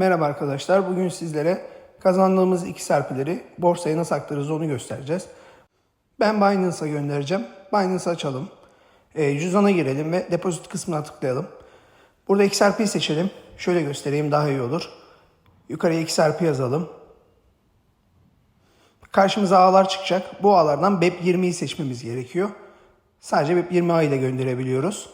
Merhaba arkadaşlar. Bugün sizlere kazandığımız iki serpileri borsaya nasıl aktarırız onu göstereceğiz. Ben Binance'a göndereceğim. Binance'ı açalım. E, cüzdana girelim ve depozit kısmına tıklayalım. Burada XRP'yi seçelim. Şöyle göstereyim daha iyi olur. Yukarıya XRP yazalım. Karşımıza ağlar çıkacak. Bu ağlardan BEP20'yi seçmemiz gerekiyor. Sadece BEP20 ile gönderebiliyoruz.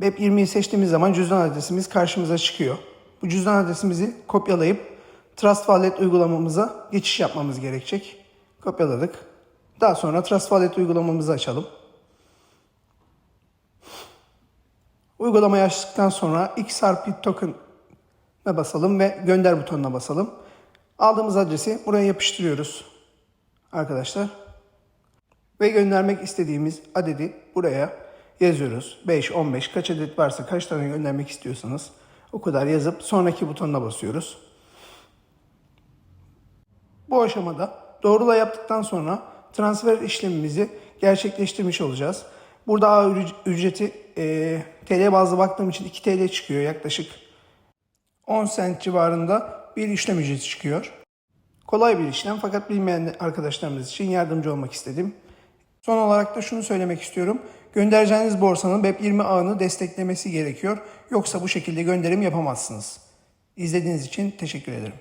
BEP20'yi seçtiğimiz zaman cüzdan adresimiz karşımıza çıkıyor. Bu cüzdan adresimizi kopyalayıp Trust Wallet uygulamamıza geçiş yapmamız gerekecek. Kopyaladık. Daha sonra Trust Wallet uygulamamızı açalım. Uygulamayı açtıktan sonra XRP token'a basalım ve gönder butonuna basalım. Aldığımız adresi buraya yapıştırıyoruz. Arkadaşlar. Ve göndermek istediğimiz adedi buraya yazıyoruz. 5, 15 kaç adet varsa kaç tane göndermek istiyorsanız o kadar yazıp sonraki butonuna basıyoruz. Bu aşamada doğrula yaptıktan sonra transfer işlemimizi gerçekleştirmiş olacağız. Burada ücreti e, TL bazlı baktığım için 2 TL çıkıyor yaklaşık 10 sent civarında bir işlem ücreti çıkıyor. Kolay bir işlem fakat bilmeyen arkadaşlarımız için yardımcı olmak istedim. Son olarak da şunu söylemek istiyorum. Göndereceğiniz borsanın BEP20 ağını desteklemesi gerekiyor. Yoksa bu şekilde gönderim yapamazsınız. İzlediğiniz için teşekkür ederim.